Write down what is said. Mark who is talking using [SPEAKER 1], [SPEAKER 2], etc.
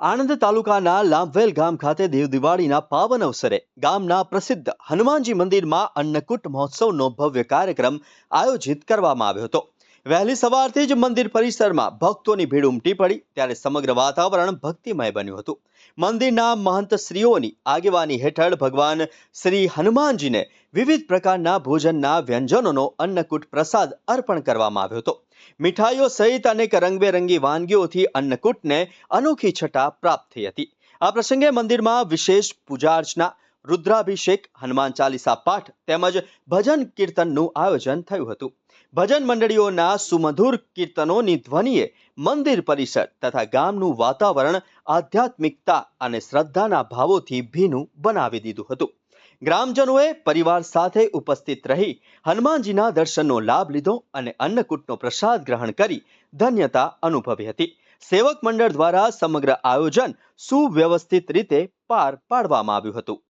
[SPEAKER 1] આણંદ તાલુકાના લાંભવેલ ગામ ખાતે દેવ દિવાળીના પાવન અવસરે ગામના પ્રસિદ્ધ હનુમાનજી મંદિરમાં અન્નકૂટ મહોત્સવનો ભવ્ય કાર્યક્રમ આયોજિત કરવામાં આવ્યો હતો. વહેલી સવારથી જ મંદિર પરિસરમાં ભક્તોની ભીડ ઉમટી પડી, ત્યારે સમગ્ર વાતાવરણ ભક્તિમય બન્યું હતું. મંદિરના મહંત શ્રીઓની આગેવાની હેઠળ ભગવાન શ્રી હનુમાનજીને વિવિધ પ્રકારના ભોજનના વ્યંજનોનો અન્નકૂટ પ્રસાદ અર્પણ કરવામાં આવ્યો હતો. મીઠાઈઓ સહિત અનેક રંગબેરંગી વાનગીઓથી અન્નકૂટને અનોખી છટા પ્રાપ્ત થઈ હતી. આ પ્રસંગે મંદિરમાં વિશેષ પૂજા અર્ચના રુદ્રાભિષેક, હનુમાન ચાલીસા પાઠ તેમજ ભજન કીર્તનનું આયોજન થયું હતું. ભજન મંડળીઓના સુમધુર કીર્તનોની ધ્વનિએ મંદિર પરિસર તથા ગામનું વાતાવરણ આધ્યાત્મિકતા અને શ્રદ્ધાના ભાવોથી ભીનું બનાવી દીધું હતું. ગ્રામજનોએ પરિવાર સાથે ઉપસ્થિત રહી હનુમાનજીના દર્શનનો લાભ લીધો અને અન્નકૂટનો પ્રસાદ ગ્રહણ કરી ધન્યતા અનુભવી હતી. સેવક મંડળ દ્વારા સમગ્ર આયોજન સુવ્યવસ્થિત રીતે પાર પાડવામાં આવ્યું હતું.